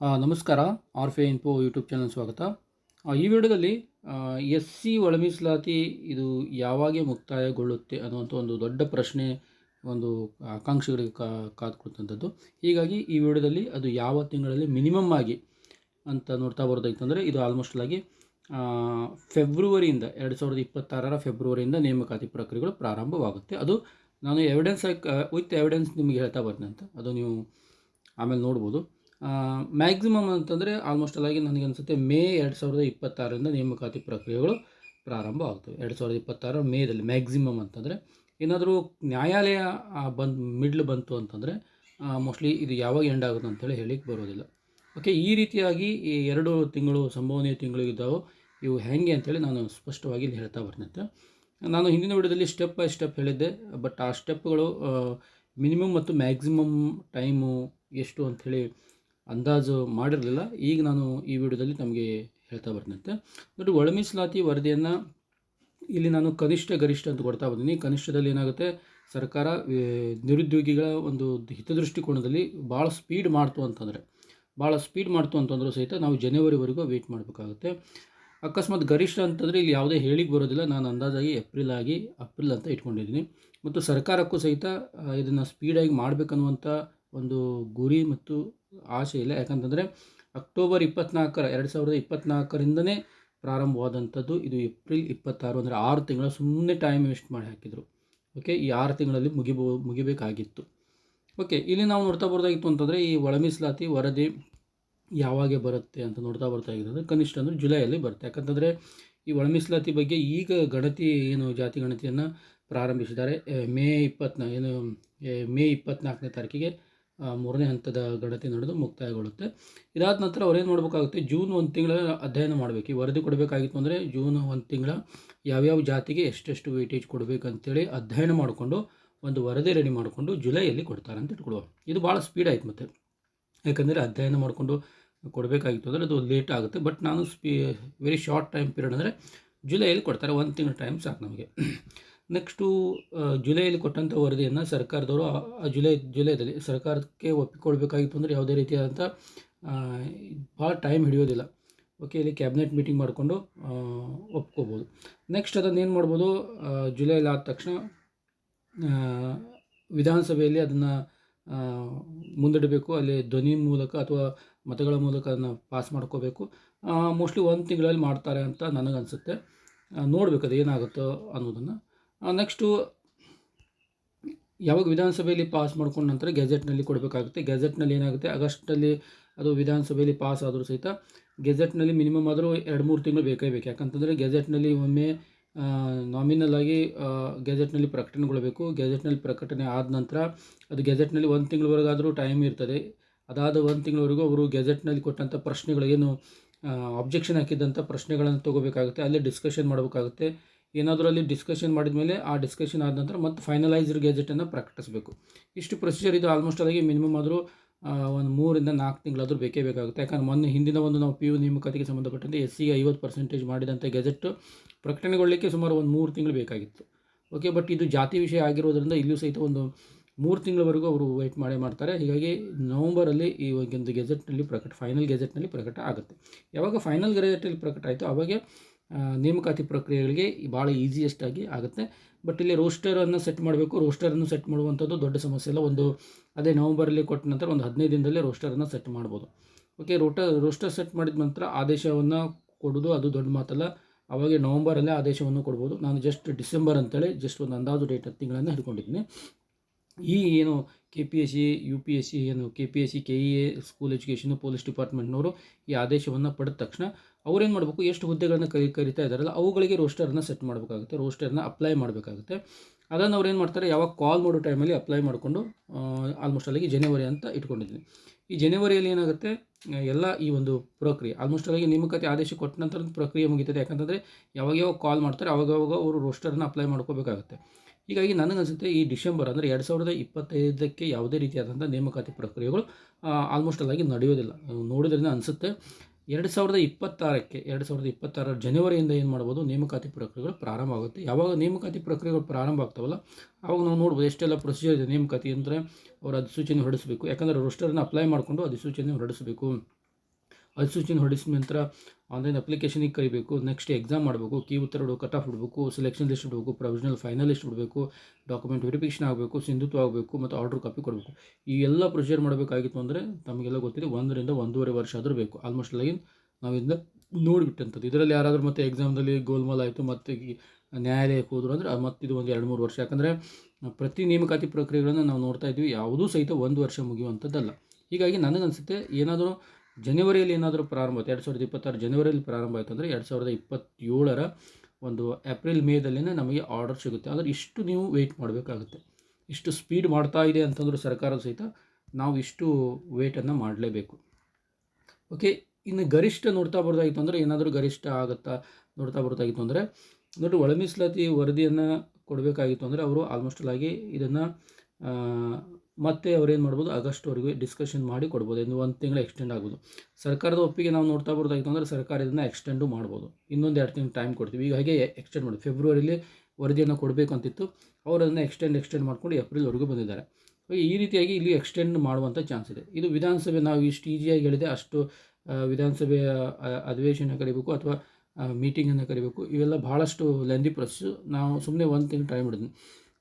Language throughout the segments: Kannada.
ನಮಸ್ಕಾರ. ಆರ್ಫೆ ಇನ್ಫೋ ಯೂಟ್ಯೂಬ್ ಚಾನಲ್ ಸ್ವಾಗತ. ಈ ವಿಡಿಯೋದಲ್ಲಿ ಎಸ್ ಸಿ ಒಳ ಮೀಸಲಾತಿ ಇದು ಯಾವಾಗ ಮುಕ್ತಾಯಗೊಳ್ಳುತ್ತೆ ಅನ್ನುವಂಥ ಒಂದು ದೊಡ್ಡ ಪ್ರಶ್ನೆ, ಒಂದು ಆಕಾಂಕ್ಷಿಗಳಿಗೆ ಕಾ ಹೀಗಾಗಿ ಈ ವಿಡಿಯೋದಲ್ಲಿ ಅದು ಯಾವ ತಿಂಗಳಲ್ಲಿ ಮಿನಿಮಮ್ ಆಗಿ ಅಂತ ನೋಡ್ತಾ ಬರೋದಾಯ್ತಂದರೆ ಇದು ಆಲ್ಮೋಸ್ಟ್ ಆಗಿ ಫೆಬ್ರವರಿಯಿಂದ ಎರಡು ಸಾವಿರದ ಇಪ್ಪತ್ತಾರರ ಫೆಬ್ರವರಿಯಿಂದ ನೇಮಕಾತಿ ಪ್ರಕ್ರಿಯೆಗಳು ಪ್ರಾರಂಭವಾಗುತ್ತೆ. ಅದು ನಾನು ಎವಿಡೆನ್ಸ್ ವಿತ್ ಎವಿಡೆನ್ಸ್ ನಿಮಗೆ ಹೇಳ್ತಾ ಬರ್ತೀನಿ ಅಂತ. ಅದು ನೀವು ಆಮೇಲೆ ನೋಡ್ಬೋದು. ಮ್ಯಾಕ್ಸಿಮಮ್ ಅಂತಂದರೆ ಆಲ್ಮೋಸ್ಟ್ ಅಲ್ಲಾಗಿ ನನಗೆ ಅನಿಸುತ್ತೆ ಮೇ ಎರಡು ಸಾವಿರದ ಇಪ್ಪತ್ತಾರರಿಂದ ನೇಮಕಾತಿ ಪ್ರಕ್ರಿಯೆಗಳು ಪ್ರಾರಂಭ ಆಗ್ತವೆ. ಎರಡು ಸಾವಿರದ ಇಪ್ಪತ್ತಾರು ಮೇದಲ್ಲಿ ಮ್ಯಾಕ್ಸಿಮಮ್ ಅಂತಂದರೆ ಏನಾದರೂ ನ್ಯಾಯಾಲಯ ಬಂದು, ಮಿಡ್ಲ್ ಬಂತು ಅಂತಂದರೆ ಮೋಸ್ಟ್ಲಿ ಇದು ಯಾವಾಗ ಎಂಡ್ ಆಗುತ್ತೆ ಅಂತೇಳಿ ಹೇಳಿಕ್ಕೆ ಬರೋದಿಲ್ಲ. ಓಕೆ ಈ ರೀತಿಯಾಗಿ ಈ ಎರಡು ತಿಂಗಳು, ಸಂಭವನೀಯ ತಿಂಗಳು ಇದ್ದಾವೆ, ಇವು ಹೇಗೆ ಅಂತೇಳಿ ನಾನು ಸ್ಪಷ್ಟವಾಗಿ ಇಲ್ಲಿ ಹೇಳ್ತಾ ಬರ್ತೀನಿ. ನಾನು ಹಿಂದಿನ ವಿಡಿಯೋದಲ್ಲಿ ಸ್ಟೆಪ್ ಬೈ ಸ್ಟೆಪ್ ಹೇಳಿದ್ದೆ ಬಟ್ ಆ ಸ್ಟೆಪ್ಗಳು ಮಿನಿಮಮ್ ಮತ್ತು ಮ್ಯಾಕ್ಸಿಮಮ್ ಟೈಮು ಎಷ್ಟು ಅಂಥೇಳಿ ಅಂದಾಜು ಮಾಡಿರಲಿಲ್ಲ. ಈಗ ನಾನು ಈ ವಿಡಿಯೋದಲ್ಲಿ ನಮಗೆ ಹೇಳ್ತಾ ಬರ್ತೀನಿ ನೋಡಿ ಒಳ ಮೀಸಲಾತಿ ವರದಿಯನ್ನು ಇಲ್ಲಿ ನಾನು ಕನಿಷ್ಠ ಗರಿಷ್ಠ ಅಂತ ಕೊಡ್ತಾ ಬಂದೀನಿ. ಕನಿಷ್ಠದಲ್ಲಿ ಏನಾಗುತ್ತೆ? ಸರ್ಕಾರ ನಿರುದ್ಯೋಗಿಗಳ ಒಂದು ಹಿತದೃಷ್ಟಿಕೋನದಲ್ಲಿ ಭಾಳ ಸ್ಪೀಡ್ ಮಾಡ್ತು ಅಂತಂದರೆ. ಭಾಳ ಸ್ಪೀಡ್ ಮಾಡ್ತು ಅಂತಂದರೂ ಸಹಿತ ನಾವು ಜನವರಿವರೆಗೂ ವೆಯ್ಟ್ ಮಾಡಬೇಕಾಗುತ್ತೆ. ಅಕಸ್ಮಾತ್ ಗರಿಷ್ಠ ಅಂತಂದರೆ ಇಲ್ಲಿ ಯಾವುದೇ ಹೇಳಿಕೆ ಬರೋದಿಲ್ಲ. ನಾನು ಅಂದಾಜಾಗಿ ಏಪ್ರಿಲ್ ಆಗಿ ಅಪ್ರಿಲ್ ಅಂತ ಇಟ್ಕೊಂಡಿದ್ದೀನಿ. ಮತ್ತು ಸರ್ಕಾರಕ್ಕೂ ಸಹಿತ ಇದನ್ನು ಸ್ಪೀಡಾಗಿ ಮಾಡಬೇಕನ್ನುವಂಥ ಒಂದು ಗುರಿ ಮತ್ತು ಆಸೆ ಇಲ್ಲ. ಯಾಕಂತಂದರೆ ಅಕ್ಟೋಬರ್ ಇಪ್ಪತ್ನಾಲ್ಕರ, ಎರಡು ಸಾವಿರದ ಇಪ್ಪತ್ನಾಲ್ಕರಿಂದನೇ ಪ್ರಾರಂಭವಾದಂಥದ್ದು ಇದು ಏಪ್ರಿಲ್ ಇಪ್ಪತ್ತಾರು, ಅಂದರೆ ಆರು ತಿಂಗಳ ಸುಮ್ಮನೆ ಟೈಮ್ ವೇಸ್ಟ್ ಮಾಡಿ ಹಾಕಿದರು. ಓಕೆ ಈ ಆರು ತಿಂಗಳಲ್ಲಿ ಮುಗಿಬೋ, ಮುಗಿಬೇಕಾಗಿತ್ತು. ಓಕೆ ಇಲ್ಲಿ ನಾವು ನೋಡ್ತಾ ಬರೋದಾಗಿತ್ತು ಅಂತಂದರೆ ಈ ಒಳಮೀಸಲಾತಿ ವರದಿ ಯಾವಾಗ ಬರುತ್ತೆ ಅಂತ ನೋಡ್ತಾ ಬರ್ತಾ ಅಂದರೆ ಕನಿಷ್ಠ ಅಂದರೆ ಜುಲೈಯಲ್ಲಿ ಬರುತ್ತೆ. ಯಾಕಂತಂದರೆ ಈ ಒಳಮೀಸಲಾತಿ ಬಗ್ಗೆ ಈಗ ಗಣತಿ, ಏನು ಜಾತಿ ಗಣತಿಯನ್ನು ಪ್ರಾರಂಭಿಸಿದ್ದಾರೆ. ಮೇ ಇಪ್ಪತ್ನಾ, ಏನು ಮೇ ಇಪ್ಪತ್ನಾಲ್ಕನೇ ತಾರೀಕಿಗೆ ಮೂರನೇ ಹಂತದ ಗಣತಿ ನಡೆದು ಮುಕ್ತಾಯಗೊಳ್ಳುತ್ತೆ. ಇದಾದ ನಂತರ ಅವ್ರೇನು ಮಾಡಬೇಕಾಗುತ್ತೆ? ಜೂನ್ ಒಂದು ತಿಂಗಳ ಅಧ್ಯಯನ ಮಾಡಬೇಕು. ಈ ವರದಿ ಕೊಡಬೇಕಾಗಿತ್ತು ಅಂದರೆ ಜೂನ್ ಒಂದು ತಿಂಗಳ ಯಾವ್ಯಾವ ಜಾತಿಗೆ ಎಷ್ಟೆಷ್ಟು ವೇಟೇಜ್ ಕೊಡಬೇಕಂತೇಳಿ ಅಧ್ಯಯನ ಮಾಡಿಕೊಂಡು, ಒಂದು ವರದಿ ರೆಡಿ ಮಾಡಿಕೊಂಡು ಜುಲೈಯಲ್ಲಿ ಕೊಡ್ತಾರೆ ಅಂತ ಇಟ್ಕೊಳ್ಳುವ. ಇದು ಭಾಳ ಸ್ಪೀಡ್ ಆಯಿತು ಮತ್ತು. ಯಾಕಂದರೆ ಅಧ್ಯಯನ ಮಾಡಿಕೊಂಡು ಕೊಡಬೇಕಾಗಿತ್ತು ಅಂದರೆ ಅದು ಲೇಟ್ ಆಗುತ್ತೆ. ಬಟ್ ನಾನು ಸ್ಪೀ ವೆರಿ ಶಾರ್ಟ್ ಟೈಮ್ ಪೀರಿಯಡ್ ಅಂದರೆ ಜುಲೈಯಲ್ಲಿ ಕೊಡ್ತಾರೆ. ಒಂದು ತಿಂಗಳ ಟೈಮ್ ಸಾಕು ನಮಗೆ. ನೆಕ್ಸ್ಟು ಜುಲೈಯಲ್ಲಿ ಕೊಟ್ಟಂಥ ವರದಿಯನ್ನು ಸರ್ಕಾರದವರು ಜುಲೈ ಜುಲೈದಲ್ಲಿ ಸರ್ಕಾರಕ್ಕೆ ಒಪ್ಪಿಕೊಳ್ಬೇಕಾಗಿತ್ತು ಅಂದರೆ ಯಾವುದೇ ರೀತಿಯಾದಂಥ ಭಾಳ ಟೈಮ್ ಹಿಡಿಯೋದಿಲ್ಲ. ಓಕೆ ಇಲ್ಲಿ ಕ್ಯಾಬಿನೆಟ್ ಮೀಟಿಂಗ್ ಮಾಡಿಕೊಂಡು ಒಪ್ಕೋಬೋದು. ನೆಕ್ಸ್ಟ್ ಅದನ್ನು ಏನು ಮಾಡ್ಬೋದು? ಜುಲೈಲಿ ಆದ ತಕ್ಷಣ ವಿಧಾನಸಭೆಯಲ್ಲಿ ಅದನ್ನು ಮುಂದಿಡಬೇಕು. ಅಲ್ಲಿ ಧ್ವನಿ ಮೂಲಕ ಅಥವಾ ಮತಗಳ ಮೂಲಕ ಅದನ್ನು ಪಾಸ್ ಮಾಡ್ಕೋಬೇಕು. ಮೋಸ್ಟ್ಲಿ ಒಂದು ತಿಂಗಳಲ್ಲಿ ಮಾಡ್ತಾರೆ ಅಂತ ನನಗನ್ಸುತ್ತೆ. ನೋಡಬೇಕು ಅದು ಏನಾಗುತ್ತೋ ಅನ್ನೋದನ್ನು. ನೆಕ್ಸ್ಟು ಯಾವಾಗ ವಿಧಾನಸಭೆಯಲ್ಲಿ ಪಾಸ್ ಮಾಡ್ಕೊಂಡ ನಂತರ ಗೆಜೆಟ್ನಲ್ಲಿ ಕೊಡಬೇಕಾಗುತ್ತೆ. ಗೆಜೆಟ್ನಲ್ಲಿ ಏನಾಗುತ್ತೆ? ಆಗಸ್ಟಲ್ಲಿ ಅದು ವಿಧಾನಸಭೆಯಲ್ಲಿ ಪಾಸ್ ಆದರೂ ಸಹಿತ ಗೆಜೆಟ್ನಲ್ಲಿ ಮಿನಿಮಮ್ ಆದರೂ ಎರಡು, ಮೂರು ತಿಂಗಳು ಬೇಕೇ ಬೇಕು. ಯಾಕಂತಂದರೆ ಗೆಜೆಟ್ನಲ್ಲಿ ಒಮ್ಮೆ ನಾಮಿನಲ್ ಆಗಿ ಗೆಜೆಟ್ನಲ್ಲಿ ಪ್ರಕಟಣೆಗೊಳ್ಳಬೇಕು ಗೆಜೆಟ್ನಲ್ಲಿ ಪ್ರಕಟಣೆ ಆದ ನಂತರ ಅದು ಗೆಜೆಟ್ನಲ್ಲಿ ಒಂದು ತಿಂಗಳವರೆಗಾದರೂ ಟೈಮ್ ಇರ್ತದೆ. ಅದಾದ ಒಂದು ತಿಂಗಳವರೆಗೂ ಅವರು ಗೆಜೆಟ್ನಲ್ಲಿ ಕೊಟ್ಟಂಥ ಪ್ರಶ್ನೆಗಳಿಗೇನು ಆಬ್ಜೆಕ್ಷನ್ ಹಾಕಿದ್ದಂಥ ಪ್ರಶ್ನೆಗಳನ್ನು ತೊಗೋಬೇಕಾಗುತ್ತೆ. ಅಲ್ಲೇ ಡಿಸ್ಕಷನ್ ಮಾಡಬೇಕಾಗುತ್ತೆ. ಏನಾದರೂ ಅಲ್ಲಿ ಡಿಸ್ಕಷನ್ ಮಾಡಿದ ಮೇಲೆ ಆ ಡಿಸ್ಕಷನ್ ಆದ ನಂತರ ಮತ್ತೆ ಫೈನಲೈಸ್ಡ್ ಗ್ಯಾಜೆಟನ್ನು ಪ್ರಕಟಿಸಬೇಕು. ಇಷ್ಟು ಪ್ರೊಸೀಜರ್ ಇದು ಆಲ್ಮೋಸ್ಟ್ ಆಗಿ ಮಿನಿಮಮ್ ಆದರೂ ಒಂದು ಮೂರಿಂದ ನಾಲ್ಕು ತಿಂಗಳಾದರೂ ಬೇಕೇ ಬೇಕಾಗುತ್ತೆ. ಯಾಕಂದ್ರೆ ಮೊನ್ನೆ ಹಿಂದಿನ ಒಂದು ನಾವು ಪಿ ಯು ನೇಮಕಾತಿಗೆ ಸಂಬಂಧಪಟ್ಟಂತೆ ಎಸ್ ಸಿಗೆ ಐವತ್ತು ಪರ್ಸೆಂಟೇಜ್ ಮಾಡಿದಂಥ ಗೆಜೆಟ್ ಪ್ರಕಟಣೆಗೊಳ್ಳಲಿಕ್ಕೆ ಸುಮಾರು ಒಂದು ಮೂರು ತಿಂಗಳು ಬೇಕಾಗಿತ್ತು. ಓಕೆ ಬಟ್ ಇದು ಜಾತಿ ವಿಷಯ ಆಗಿರೋದ್ರಿಂದ ಇಲ್ಲಿಯೂ ಸಹಿತ ಒಂದು ಮೂರು ತಿಂಗಳವರೆಗೂ ಅವರು ವೆಯ್ಟ್ ಮಾಡೇ ಮಾಡ್ತಾರೆ. ಹೀಗಾಗಿ ನವಂಬರಲ್ಲಿ ಈ ಒಂದು ಗೆಜೆಟ್ನಲ್ಲಿ ಪ್ರಕಟ ಫೈನಲ್ ಗೆಜೆಟ್ನಲ್ಲಿ ಪ್ರಕಟ ಆಗುತ್ತೆ. ಯಾವಾಗ ಫೈನಲ್ ಗೆಜೆಟಲ್ಲಿ ಪ್ರಕಟ ಆಯಿತು ಅವಾಗೆ ನೇಮಕಾತಿ ಪ್ರಕ್ರಿಯೆಗಳಿಗೆ ಭಾಳ ಈಸಿಯೆಸ್ಟ್ ಆಗಿ ಆಗುತ್ತೆ. ಬಟ್ ಇಲ್ಲಿ ರೋಸ್ಟರನ್ನು ಸೆಟ್ ಮಾಡಬೇಕು. ರೋಸ್ಟರನ್ನು ಸೆಟ್ ಮಾಡುವಂಥದ್ದು ದೊಡ್ಡ ಸಮಸ್ಯೆ ಇಲ್ಲ ಒಂದು ಅದೇ ನವಂಬರಲ್ಲಿ ಕೊಟ್ಟ ನಂತರ ಒಂದು ಹದಿನೈದು ದಿನದಲ್ಲೇ ರೋಸ್ಟರನ್ನು ಸೆಟ್ ಮಾಡ್ಬೋದು. ಓಕೆ ರೋಟ ರೋಸ್ಟರ್ ಸೆಟ್ ಮಾಡಿದ ನಂತರ ಆದೇಶವನ್ನು ಕೊಡೋದು ಅದು ದೊಡ್ಡ ಮಾತಲ್ಲ. ಅವಾಗೆ ನವಂಬರಲ್ಲೇ ಆದೇಶವನ್ನು ಕೊಡ್ಬೋದು. ನಾನು ಜಸ್ಟ್ ಡಿಸೆಂಬರ್ ಅಂತೇಳಿ ಜಸ್ಟ್ ಒಂದು ಅಂದಾಜು ಡೇಟ್ ತಿಂಗಳನ್ನು ಹಿಡ್ಕೊಂಡಿದ್ದೀನಿ. ಈ ಏನು K P S C U P S C ಏನು K P S C K E A school education police ಡಿಪಾರ್ಟ್ಮೆಂಟ್ನವರು ಈ ಆದೇಶವನ್ನು ಪಡೆದ ತಕ್ಷಣ ಅವ್ರೇನು ಮಾಡಬೇಕು? ಎಷ್ಟು ಹುದ್ದೆಗಳನ್ನ ಕರಿ, ಕರಿತಾ ಇದ್ದಾರಲ್ಲ, ಅವುಗಳಿಗೆ ರೋಸ್ಟರ್ನ ಸೆಟ್ ಮಾಡಬೇಕಾಗುತ್ತೆ ರೋಸ್ಟರ್ನ ಅಪ್ಲೈ ಮಾಡಬೇಕಾಗುತ್ತೆ. ಅದನ್ನು ಅವ್ರು ಏನು ಮಾಡ್ತಾರೆ, ಯಾವಾಗ ಕಾಲ್ ಮಾಡೋ ಟೈಮಲ್ಲಿ ಅಪ್ಲೈ ಮಾಡಿಕೊಂಡು ಆಲ್ಮೋಸ್ಟ್ ಅಲ್ಲಿಗೆ ಜನವರಿ ಅಂತ ಇಟ್ಕೊಂಡಿದ್ದೀನಿ ಈ ಜನವರಿಯಲ್ಲಿ ಏನಾಗುತ್ತೆ, ಎಲ್ಲ ಈ ಒಂದು ಪ್ರಕ್ರಿಯೆ ಆಲ್ಮೋಸ್ಟ್ ಅಲ್ಲಿಗೆ ನೇಮಕಾತಿ ಆದೇಶ ಕೊಟ್ಟ ನಂತರ ಪ್ರಕ್ರಿಯೆ ಮುಗಿತದೆ. ಯಾಕಂತಂದರೆ, ಯಾವಾಗ ಯಾವಾಗ ಕಾಲ್ ಮಾಡ್ತಾರೆ, ಅವಾಗ ಅವಾಗ ಅವರು ರೋಸ್ಟರ್ನ ಅಪ್ಲೈ ಮಾಡ್ಕೋಬೇಕಾಗುತ್ತೆ. ಹೀಗಾಗಿ ನನಗನ್ಸುತ್ತೆ ಈ ಡಿಸೆಂಬರ್ ಅಂದರೆ ಎರಡು ಸಾವಿರದ ಇಪ್ಪತ್ತೈದಕ್ಕೆ ಯಾವುದೇ ರೀತಿಯಾದಂಥ ನೇಮಕಾತಿ ಪ್ರಕ್ರಿಯೆಗಳು ಆಲ್ಮೋಸ್ಟ್ ಅಲ್ಲಾಗಿ ನಡೆಯೋದಿಲ್ಲ. ನೋಡೋದ್ರಿಂದ ಅನಿಸುತ್ತೆ. ಎರಡು ಸಾವಿರದ ಇಪ್ಪತ್ತಾರಕ್ಕೆ, ಎರಡು ಸಾವಿರದ ಇಪ್ಪತ್ತಾರರ ಜನವರಿಯಿಂದ ಏನು ಮಾಡ್ಬೋದು, ನೇಮಕಾತಿ ಪ್ರಕ್ರಿಯೆಗಳು ಪ್ರಾರಂಭ ಆಗುತ್ತೆ. ಯಾವಾಗ ನೇಮಕಾತಿ ಪ್ರಕ್ರಿಯೆಗಳು ಪ್ರಾರಂಭ ಆಗ್ತಾವಲ್ಲ ಆವಾಗ ನಾವು ನೋಡ್ಬೋದು ಎಷ್ಟೆಲ್ಲ ಪ್ರೊಸೀಜರ್ ಇದೆ ನೇಮಕಾತಿ ಅಂದರೆ, ಅವರು ಅಧಿಸೂಚನೆ ಹೊರಡಿಸಬೇಕು. ಯಾಕಂದರೆ ರೋಸ್ಟರ್ನ ಅಪ್ಲೈ ಮಾಡಿಕೊಂಡು ಅಧಿಸೂಚನೆ ಹೊರಡಿಸಬೇಕು. ಅಧಿಸೂಚನೆ ಹೊರಡಿಸಿದ ನಂತರ ಆನ್ಲೈನ್ ಅಪ್ಲಿಕೇಶನಿಗೆ ಕರಿಬೇಕು ನೆಕ್ಸ್ಟ್ ಎಕ್ಸಾಮ್ ಮಾಡಬೇಕು ಕೀ ಉತ್ತರ ಕಟ್ ಆಫ್ ಬಿಡಬೇಕು ಸೆಲೆಕ್ಷನ್ ಲಿಸ್ಟ್ ಬಿಡಬೇಕು ಪ್ರೊವಿಷನಲ್ ಫೈನಲ್ ಲಿಸ್ಟ್ ಬಿಡಬೇಕು ಡಾಕ್ಯುಮೆಂಟ್ ವೆರಿಫಿಕೇಷನ್ ಆಗಬೇಕು, ಸಿಂಧುತ್ವ ಆಗಬೇಕು, ಮತ್ತು ಆರ್ಡರ್ ಕಾಪಿ ಕೊಡಬೇಕು. ಈ ಎಲ್ಲ ಪ್ರೊಸೀಜರ್ ಮಾಡಬೇಕಾಗಿತ್ತು ಅಂದರೆ ತಮಗೆಲ್ಲ ಗೊತ್ತಿದೆ, ಒಂದರಿಂದ ಒಂದೂವರೆ ವರ್ಷ ಆದರೂ ಬೇಕು. ಆಲ್ಮೋಸ್ಟ್ ಲೈನ್ ನಾವಿಂದ ನೋಡಿಬಿಟ್ಟಂಥದ್ದು ಇದರಲ್ಲಿ ಯಾರಾದರೂ ಮತ್ತೆ ಎಕ್ಸಾಮ್ದಲ್ಲಿ ಗೋಲ್ಮಾಲ್ ಆಯಿತು, ಮತ್ತು ನ್ಯಾಯಾಲಯಕ್ಕೆ ಹೋದ್ರು ಅಂದರೆ ಮತ್ತೆ ಇದು ಒಂದು ಎರಡು ಮೂರು ವರ್ಷ. ಯಾಕಂದರೆ ಪ್ರತಿ ನೇಮಕಾತಿ ಪ್ರಕ್ರಿಯೆಗಳನ್ನು ನಾವು ನೋಡ್ತಾ ಇದ್ವಿ, ಯಾವುದೂ ಸಹಿತ ಒಂದು ವರ್ಷ ಮುಗಿಯುವಂಥದ್ದಲ್ಲ ಹೀಗಾಗಿ ನನಗನ್ಸುತ್ತೆ ಏನಾದರೂ ಜನವರಿಯಲ್ಲಿ ಏನಾದರೂ ಪ್ರಾರಂಭ ಆಯಿತು, ಎರಡು ಸಾವಿರದ ಇಪ್ಪತ್ತಾರು ಜನವರಿಯಲ್ಲಿ ಪ್ರಾರಂಭ ಆಯಿತು ಅಂದರೆ ಎರಡು ಸಾವಿರದ ಇಪ್ಪತ್ತೇಳರ ಒಂದು ಏಪ್ರಿಲ್ ಮೇದಲ್ಲೇ ನಮಗೆ ಆರ್ಡರ್ ಸಿಗುತ್ತೆ. ಆದರೆ ಇಷ್ಟು ನೀವು ವೆಯ್ಟ್ ಮಾಡಬೇಕಾಗುತ್ತೆ. ಇಷ್ಟು ಸ್ಪೀಡ್ ಮಾಡ್ತಾ ಇದೆ ಅಂತಂದ್ರೆ ಸರ್ಕಾರದ ಸಹಿತ ನಾವು ಇಷ್ಟು ವೆಯ್ಟನ್ನು ಮಾಡಲೇಬೇಕು. ಓಕೆ ಇನ್ನು ಗರಿಷ್ಠ ನೋಡ್ತಾ ಬರೋದಾಗಿತ್ತು ಅಂದರೆ ಏನಾದರೂ ಗರಿಷ್ಠ ಆಗುತ್ತಾ ನೋಡ್ತಾ ಬರೋದಾಗಿತ್ತು ಅಂದರೆ ನೋಡಿ ಒಳ ಮೀಸಲಾತಿ ವರದಿಯನ್ನು ಕೊಡಬೇಕಾಗಿತ್ತು ಅಂದರೆ ಅವರು ಆಲ್ಮೋಸ್ಟ್ ಆಗಿ ಇದನ್ನು ಮತ್ತೆ ಅವ್ರೇನು ಮಾಡ್ಬೋದು ಆಗಸ್ಟ್ವರೆಗೂ ಡಿಸ್ಕಷನ್ ಮಾಡಿ ಕೊಡ್ಬೋದು. ಇನ್ನು ಒಂದು ತಿಂಗಳು ಎಕ್ಸ್ಟೆಂಡ್ ಆಗ್ಬೋದು. ಸರ್ಕಾರದ ಒಪ್ಪಿಗೆ ನಾವು ನೋಡ್ತಾ ಬರೋದಾಗಿತ್ತು ಅಂದರೆ ಸರ್ಕಾರ ಇದನ್ನು ಎಕ್ಸ್ಟೆಂಡು ಮಾಡ್ಬೋದು. ಇನ್ನೊಂದು ಎರಡು ತಿಂಗಳು ಟೈಮ್ ಕೊಡ್ತೀವಿ. ಈಗ ಹಾಗೆ ಎಕ್ಸ್ಟೆಂಡ್ ಮಾಡಿ ಫೆಬ್ರವರಿಲಿ ವರದಿಯನ್ನು ಕೊಡಬೇಕು ಅಂತಿತ್ತು. ಅವರು ಅದನ್ನು ಎಕ್ಸ್ಟೆಂಡ್ ಎಕ್ಸ್ಟೆಂಡ್ ಮಾಡ್ಕೊಂಡು ಏಪ್ರಿಲ್ವರೆಗೂ ಬಂದಿದ್ದಾರೆ. ಈ ರೀತಿಯಾಗಿ ಇಲ್ಲಿ ಎಕ್ಸ್ಟೆಂಡ್ ಮಾಡುವಂಥ ಚಾನ್ಸ್ ಇದೆ. ಇದು ವಿಧಾನಸಭೆ, ನಾವು ಇಷ್ಟು ಈಸಿಯಾಗಿ ಹೇಳಿದೆ, ಅಷ್ಟು ವಿಧಾನಸಭೆಯ ಅಧಿವೇಶನ ಕರಿಬೇಕು ಅಥವಾ ಮೀಟಿಂಗನ್ನು ಕರಿಬೇಕು. ಇವೆಲ್ಲ ಭಾಳಷ್ಟು ಲೆಂದಿ ಪ್ರೊಸೆಸ್ಸು ನಾವು ಸುಮ್ಮನೆ ಒಂದು ತಿಂಗಳು ಟ್ರೈ ಮಾಡಿದ್ವಿ.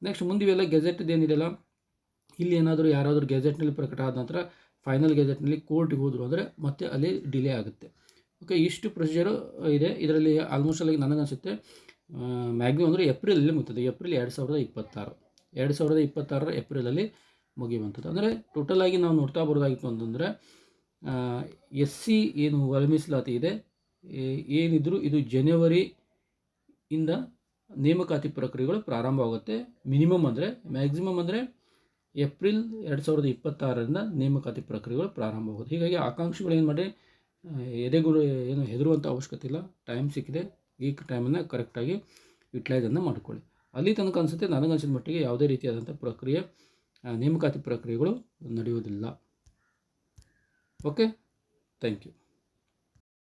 ನೆಕ್ಸ್ಟ್ ಮುಂದೆ ಇವೆಲ್ಲ ಗೆಜೆಟ್ದು ಏನಿದೆಯಲ್ಲ ಇಲ್ಲಿ ಏನಾದರೂ ಯಾರಾದರೂ ಗೆಜೆಟ್ನಲ್ಲಿ ಪ್ರಕಟ ಆದ ನಂತರ ಫೈನಲ್ ಗೆಜೆಟ್ನಲ್ಲಿ ಕೋರ್ಟ್ಗೆ ಹೋದರು ಅಂದರೆ ಮತ್ತೆ ಅಲ್ಲಿ ಡಿಲೇ ಆಗುತ್ತೆ. ಓಕೆ, ಇಷ್ಟು ಪ್ರೊಸೀಜರು ಇದೆ. ಇದರಲ್ಲಿ ಆಲ್ಮೋಸ್ಟ್ ಅಲ್ಲಿ ನನಗೆ ಅನಿಸುತ್ತೆ ಮ್ಯಾಕ್ಸಿಮಮ್ ಅಂದರೆ ಏಪ್ರಿಲಲ್ಲಿ ಮುಗ್ತದೆ. ಏಪ್ರಿಲ್ ಎರಡು ಸಾವಿರದ ಇಪ್ಪತ್ತಾರು. ಎರಡು ಸಾವಿರದ ಇಪ್ಪತ್ತಾರರ ಏಪ್ರಿಲಲ್ಲಿ ಮುಗಿಯುವಂಥದ್ದು. ಅಂದರೆ ಟೋಟಲಾಗಿ ನಾವು ನೋಡ್ತಾ ಬರೋದಾಗಿತ್ತು ಅಂತಂದರೆ ಎಸ್ ಸಿ ಏನು ಒಳ ಇದೆ. ಏನಿದ್ರು ಇದು ಜನವರಿ ಇಂದ ನೇಮಕಾತಿ ಪ್ರಕ್ರಿಯೆಗಳು ಪ್ರಾರಂಭವಾಗುತ್ತೆ. ಮಿನಿಮಮ್ ಅಂದರೆ ಮ್ಯಾಕ್ಸಿಮಮ್ ಅಂದರೆ ಏಪ್ರಿಲ್ ಎರಡು ಸಾವಿರದ ಇಪ್ಪತ್ತಾರರಿಂದ ನೇಮಕಾತಿ ಪ್ರಕ್ರಿಯೆಗಳು ಪ್ರಾರಂಭ ಆಗುತ್ತೆ ಹೀಗಾಗಿ ಆಕಾಂಕ್ಷಿಗಳು ಏನು ಮಾಡಿ ಎದೆಗುರು ಏನು ಹೆದರುವಂಥ ಅವಶ್ಯಕತೆ ಇಲ್ಲ. ಟೈಮ್ ಸಿಕ್ಕಿದೆ. ಈ ಟೈಮನ್ನು ಕರೆಕ್ಟಾಗಿ ಯುಟಿಲೈಸನ್ನು ಮಾಡಿಕೊಳ್ಳಿ. ಅಲ್ಲಿ ತನಕ ಅನಿಸುತ್ತೆ ನನಗನ್ಸಿದ ಮಟ್ಟಿಗೆ ಯಾವುದೇ ರೀತಿಯಾದಂಥ ಪ್ರಕ್ರಿಯೆ ನೇಮಕಾತಿ ಪ್ರಕ್ರಿಯೆಗಳು ನಡೆಯುವುದಿಲ್ಲ. Okay thank you